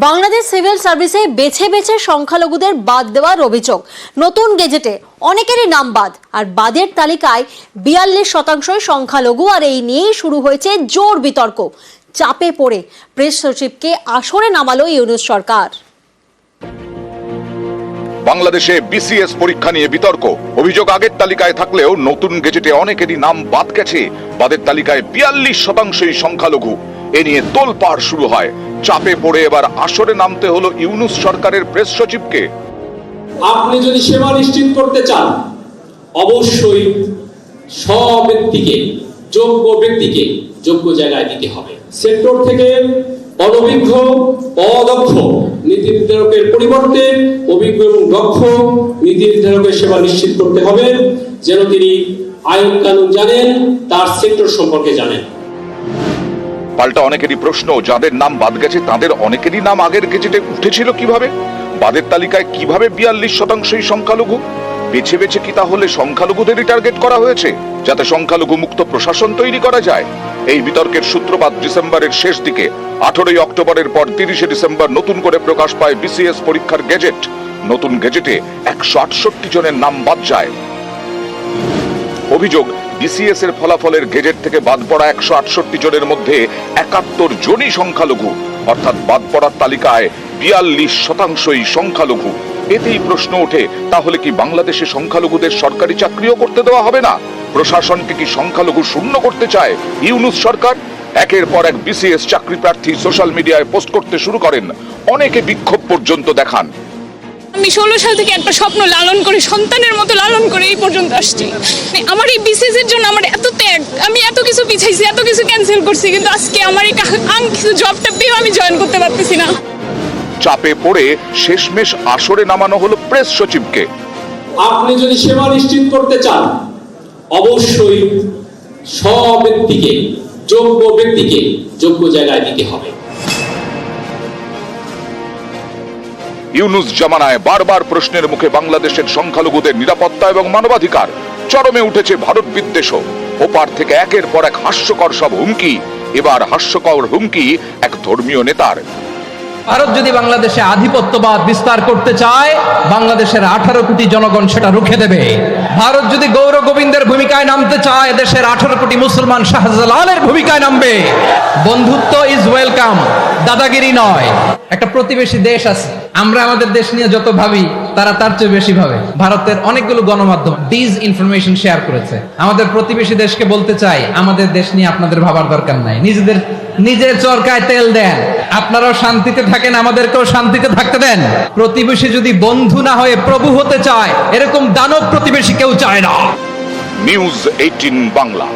Bangladesh civil সার্ভিসে বেছে বেছে সংখ্যালঘুদের বাদ দেওয়ার অভিযোগ। নতুন গেজেটে অনেকেরই নাম বাদ, আর বাদের তালিকায় বিয়াল্লিশ শতাংশই সংখ্যালঘু, আর এই নিয়েই শুরু হয়েছে জোর বিতর্ক। চাপে পড়ে প্রেস সচিবকে আসরে নামালো ইউনুস সরকার। বাংলাদেশে বিসিএস পরীক্ষা নিয়ে বিতর্ক। অভিযোগ আগের তালিকায় থাকলেও নতুন গেজেটে অনেকেরই নাম বাদ গেছে। বাদের তালিকায় বিয়াল্লিশ শতাংশই সংখ্যালঘু। এ নিয়ে তোলপাড় শুরু হয়। চাপে পড়ে এবার আসরে নামতে হলো ইউনুস সরকারের প্রেস সচিবকে। আপনি যদি সেবা নিশ্চিত করতে চান, অবশ্যই সব ব্যক্তিকে, যোগ্য ব্যক্তিকে যোগ্য জায়গায় দিতে হবে। সেক্টর থেকে অনভিজ্ঞ, অদক্ষ নীতি নির্ধারকের পরিবর্তে অভিজ্ঞ এবং দক্ষ নীতি নির্ধারকের সেবা নিশ্চিত করতে হবে, যেন তিনি আইন কানুন জানেন, তার সেক্টর সম্পর্কে জানেন। পাল্টা অনেকেরই প্রশ্ন, যাদের নাম বাদ গেছে, তাদের অনেকেরই নাম আগের গেজেটে উঠেছিল কীভাবে? বাদের তালিকায় কীভাবে বিয়াল্লিশ শতাংশই সংখ্যালঘু? বেছে বেছে কি তাহলে সংখ্যালঘুদেরই টার্গেট করা হয়েছে, যাতে সংখ্যালঘু মুক্ত প্রশাসন তৈরি করা যায়? এই বিতর্কের সূত্রপাত ডিসেম্বরের শেষ দিকে, আঠারোই অক্টোবরের পর তিরিশে ডিসেম্বর নতুন করে প্রকাশ পায় বিসিএস পরীক্ষার গেজেট। নতুন গেজেটে একশো আটষট্টি জনের নাম বাদ যায়। অভিযোগ বিসিএস এর ফলাফলের গেজেট থেকে বাদ পড়া একশো আটষট্টি জনের মধ্যে একাত্তর জনই সংখ্যালঘু। অর্থাৎ বাদ পড়ার তালিকায় বিয়াল্লিশ শতাংশই সংখ্যালঘু। এতেই প্রশ্ন ওঠে, তাহলে কি বাংলাদেশে সংখ্যালঘুদের সরকারি চাকরিও করতে দেওয়া হবে না? প্রশাসনকে কি সংখ্যালঘু শূন্য করতে চায় ইউনুস সরকার? একের পর এক বিসিএস চাকরি প্রার্থী সোশ্যাল মিডিয়ায় পোস্ট করতে শুরু করেন। অনেকে বিক্ষোভ পর্যন্ত দেখান। আমি ষোলো সাল থেকে একটা স্বপ্ন লালন করে সন্তানের মতো লালন করে এই পর্যন্ত আসছি। মানে আমার এই বিসিএস এর জন্য আমার এত ত্যাগ আমি এত কিছু পিছাইছি এত কিছু ক্যান্সেল করছি কিন্তু আজকে আমার এই আম কিছু জবটা পেয়েও আমি জয়েন করতে পারতেছি না। চাপে পড়ে শেষমেশ আসরে নামানো হলো প্রেস সচিবকে। আপনি যদি সেবা নিশ্চিত করতে চান অবশ্যই সব ব্যক্তিকে যোগ্য ব্যক্তিকে যোগ্য জায়গায় দিতে হবে। ইউনুস জামানায় বারবার প্রশ্নের মুখে বাংলাদেশের সংখ্যালঘুদের নিরাপত্তা এবং মানবাধিকার চরমে উঠেছে ভারত বিদ্বেষও। ওপার থেকে একের পর এক হাস্যকর সব হুমকি, এবার হাস্যকর হুমকি এক ধর্মীয় নেতার। ভারত যদি বাংলাদেশে আধিপত্যবাদ বিস্তার করতে চায়, বাংলাদেশের আঠারো কোটি জনগণ সেটা রুখে দেবে। ভারত যদি গৌর গোবিন্দের ভূমিকায় নামতে চায়, দেশের আঠারো কোটি মুসলমান শাহজালালের ভূমিকায় নামবে। বন্ধুত্ব ইজ ওয়েলকাম দাদাগিরি নয়। একটা প্রতিবেশী দেশ আছে। আমরা আমাদের দেশ নিয়ে যত ভাবি, তারা তার চেয়ে বেশি ভাবে। ভারতের অনেকগুলো গণমাধ্যম ডিজ ইনফরমেশন শেয়ার করেছে। আমাদের প্রতিবেশী দেশকে বলতে চাই, আমাদের দেশ নিয়ে আপনাদের ভাবার দরকার নাই। নিজেদের, নিজের চরকায় তেল দেন। আপনারাও শান্তিতে থাকেন, আমাদেরকেও শান্তিতে থাকতে দেন। প্রতিবেশী যদি বন্ধু না হয়ে প্রভু হতে চায়, এরকম দানব প্রতিবেশী কেউ চায় না। News eighteen Bangla